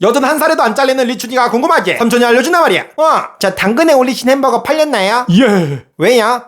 여든 한 살에도 안 잘리는 리춘이가 궁금하지? 삼촌이 알려준단 말이야. 어, 저 당근에 올리신 햄버거 팔렸나요? 예. 왜요?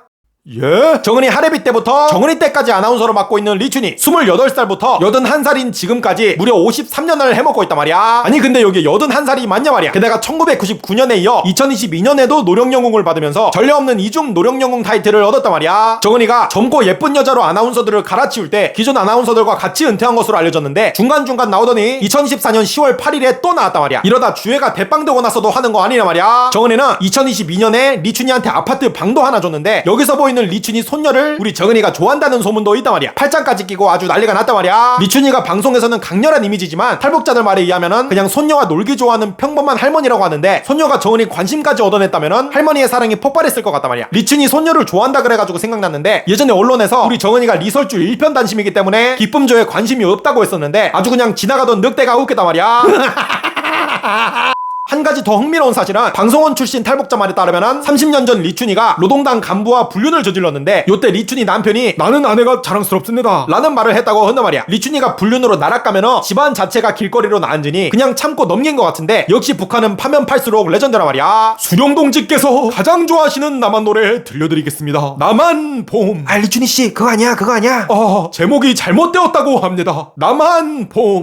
예? 정은이 하레비 때부터 정은이 때까지 아나운서로 맡고 있는 리춘이 28살부터 81살인 지금까지 무려 53년을 해먹고 있단 말이야. 아니 근데 여기 81살이 맞냐 말이야. 게다가 1999년에 이어 2022년에도 노령영웅을 받으면서 전례 없는 이중 노령영웅 타이틀을 얻었단 말이야. 정은이가 젊고 예쁜 여자로 아나운서들을 갈아치울 때 기존 아나운서들과 같이 은퇴한 것으로 알려졌는데 중간중간 나오더니 2024년 10월 8일에 또 나왔단 말이야. 이러다 주애가 대빵되고 나서도 하는 거 아니란 말이야. 정은이는 2022년에 리춘이한테 아파트 방도 하나 줬는데 여기서 보이는 리춘이 손녀를 우리 정은이가 좋아한다는 소문도 있단 말이야. 팔짱까지 끼고 아주 난리가 났단 말이야. 리춘이가 방송에서는 강렬한 이미지지만 탈북자들 말에 의하면은 그냥 손녀와 놀기 좋아하는 평범한 할머니라고 하는데 손녀가 정은이 관심까지 얻어냈다면은 할머니의 사랑이 폭발했을 것 같단 말이야. 리춘이 손녀를 좋아한다 그래가지고 생각났는데 예전에 언론에서 우리 정은이가 리설주 일편단심이기 때문에 기쁨조에 관심이 없다고 했었는데 아주 그냥 지나가던 늑대가 웃겠단 말이야 한 가지 더 흥미로운 사실은 방송원 출신 탈북자 말에 따르면 30년 전 리춘이가 노동당 간부와 불륜을 저질렀는데 요때 리춘이 남편이 나는 아내가 자랑스럽습니다. 라는 말을 했다고 한단 말이야 리춘이가 불륜으로 나락가면 집안 자체가 길거리로 나앉으니 그냥 참고 넘긴 것 같은데 역시 북한은 파면 팔수록 레전드란 말이야 수령동지께서 가장 좋아하시는 남한 노래 들려드리겠습니다. 남한 봄. 아 리춘이 씨 그거 아니야 그거 아니야 아, 제목이 잘못되었다고 합니다. 남한 봄.